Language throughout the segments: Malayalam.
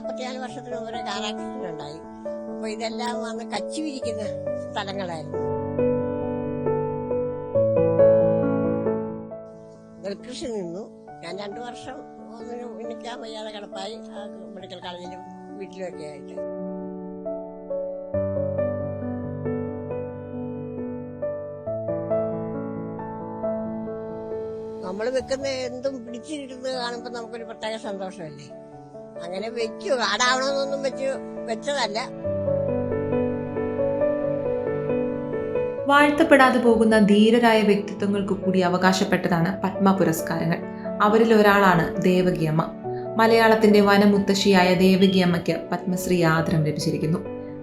നാൽപ്പത്തിനാല് വർഷത്തിന് ഓരോ കാർ ആക്സിഡന്റ് ഉണ്ടായി. അപ്പൊ ഇതെല്ലാം വന്ന് കച്ചി വിരിക്കുന്ന സ്ഥലങ്ങളായിരുന്നു. നെൽകൃഷി നിന്നു. ഞാൻ രണ്ടു വർഷം ഒന്നിനും എണ്ണിക്കാൻ വയ്യാതെ കിടപ്പായി. മെഡിക്കൽ കോളേജിലും വീട്ടിലൊക്കെ ആയിട്ട്. നമ്മൾ വെക്കുന്ന എന്തും പിടിച്ചിരുന്ന് കാണുമ്പോൾ നമുക്കൊരു പ്രത്യേക സന്തോഷമല്ലേ? അങ്ങനെ വെച്ചു കാടാവണമെന്നൊന്നും വെച്ചു വെച്ചതല്ല. വാഴ്ത്തപ്പെടാതെ പോകുന്ന ധീരരായ വ്യക്തിത്വങ്ങൾക്ക് കൂടി അവകാശപ്പെട്ടതാണ് പത്മ പുരസ്കാരങ്ങൾ. അവരിൽ ഒരാളാണ് ദേവകിയമ്മ. മലയാളത്തിന്റെ വനമുത്തശ്ശിയായ ദേവകിയമ്മയ്ക്ക് പത്മശ്രീ ആദരം ലഭിച്ചിരിക്കുന്നു.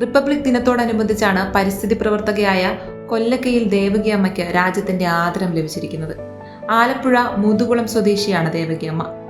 റിപ്പബ്ലിക് ദിനത്തോടനുബന്ധിച്ചാണ് പരിസ്ഥിതി പ്രവർത്തകയായ കൊല്ലക്കയിൽ ദേവകിയമ്മയ്ക്ക് രാജ്യത്തിന്റെ ആദരം ലഭിച്ചിരിക്കുന്നത്. ആലപ്പുഴ മുതുകുളം സ്വദേശിയാണ് ദേവകിയമ്മ.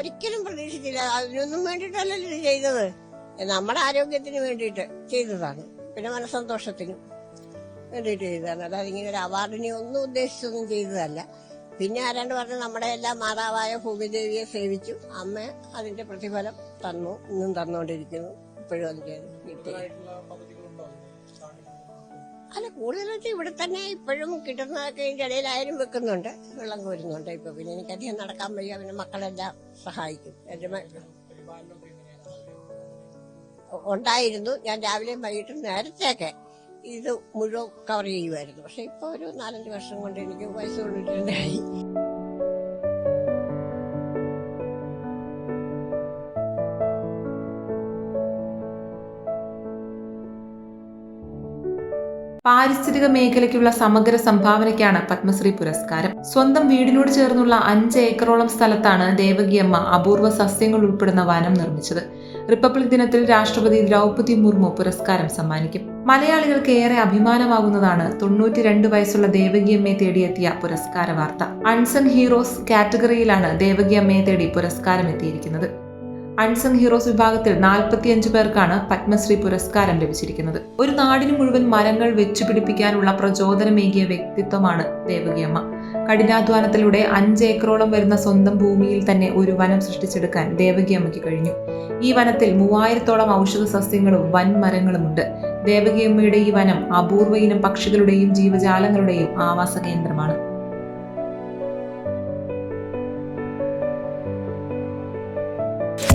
ഒരിക്കലും പ്രതീക്ഷിച്ചില്ല. അതിനൊന്നും വേണ്ടിയിട്ടല്ലല്ലോ ചെയ്തത്. നമ്മുടെ ആരോഗ്യത്തിന് വേണ്ടിയിട്ട് ചെയ്തതാണ്. പിന്നെ മനസ്സന്തോഷത്തിനും വേണ്ടിയിട്ട് ചെയ്തതാണ്. അതായത് ഇങ്ങനെ ഒരു അവാർഡിനെ ഒന്നും ഉദ്ദേശിച്ചൊന്നും ചെയ്തതല്ല. പിന്നെ ആരാണ്ട് പറഞ്ഞു നമ്മുടെ എല്ലാ മാതാവായ ഭൂമിദേവിയെ സേവിച്ചു. അമ്മ അതിന്റെ പ്രതിഫലം തന്നു. ഇന്നും തന്നുകൊണ്ടിരിക്കുന്നു. ഇപ്പോഴും അത് ചെയ്തു കിട്ടി. അല്ല കൂടുതലും ഇവിടെ തന്നെ ഇപ്പോഴും കിട്ടുന്നതൊക്കെ ഇതിന്റെ ഇടയിലായാലും വെക്കുന്നുണ്ട്. വെള്ളം കോരുന്നുണ്ട് ഇപ്പൊ. പിന്നെ എനിക്കധികം നടക്കാൻ വയ്യ. പിന്നെ മക്കളെല്ലാം സഹായിക്കും. എന്റെ ഉണ്ടായിരുന്നു. ഞാൻ രാവിലെയും വൈകിട്ടും നേരത്തെയൊക്കെ ഇത് മുഴുവൻ കവർ ചെയ്യുമായിരുന്നു പക്ഷെ ഇപ്പൊ ഒരു നാലഞ്ച് വർഷം കൊണ്ട് എനിക്ക് വയസ്സ് കൊണ്ടിട്ടുണ്ടായി പാരിസ്ഥിതിക മേഖലയ്ക്കുള്ള സമഗ്ര സംഭാവനയ്ക്കാണ് പത്മശ്രീ പുരസ്കാരം. സ്വന്തം വീടിനോട് ചേർന്നുള്ള അഞ്ച് ഏക്കറോളം സ്ഥലത്താണ് ദേവകിയമ്മ അപൂർവ സസ്യങ്ങൾ ഉൾപ്പെടുന്ന വനം നിർമ്മിച്ചത്. റിപ്പബ്ലിക് ദിനത്തിൽ രാഷ്ട്രപതി ദ്രൗപതി മുർമു പുരസ്കാരം സമ്മാനിക്കും. മലയാളികൾക്ക് ഏറെ അഭിമാനമാകുന്നതാണ് തൊണ്ണൂറ്റിരണ്ട് വയസ്സുള്ള ദേവകിയമ്മയെ തേടിയെത്തിയ പുരസ്കാര വാർത്ത അൺസങ് ഹീറോസ് കാറ്റഗറിയിലാണ് ദേവകിയമ്മയെ തേടി പുരസ്കാരം എത്തിയിരിക്കുന്നത് അൺസങ് ഹീറോസ് വിഭാഗത്തിൽ നാൽപ്പത്തിയഞ്ച് പേർക്കാണ് പത്മശ്രീ പുരസ്കാരം ലഭിച്ചിരിക്കുന്നത്. ഒരു നാടിന് മുഴുവൻ മരങ്ങൾ വെച്ചുപിടിപ്പിക്കാനുള്ള പ്രചോദനമേകിയ വ്യക്തിത്വമാണ് ദേവകിയമ്മ. കഠിനാധ്വാനത്തിലൂടെ അഞ്ച് ഏക്കറോളം വരുന്ന സ്വന്തം ഭൂമിയിൽ തന്നെ ഒരു വനം സൃഷ്ടിച്ചെടുക്കാൻ ദേവകിയമ്മയ്ക്ക് കഴിഞ്ഞു. ഈ വനത്തിൽ മൂവായിരത്തോളം ഔഷധ സസ്യങ്ങളും വൻമരങ്ങളുമുണ്ട് ദേവകിയമ്മയുടെ ഈ വനം അപൂർവയിനം പക്ഷികളുടെയും ജീവജാലങ്ങളുടെയും ആവാസ കേന്ദ്രമാണ്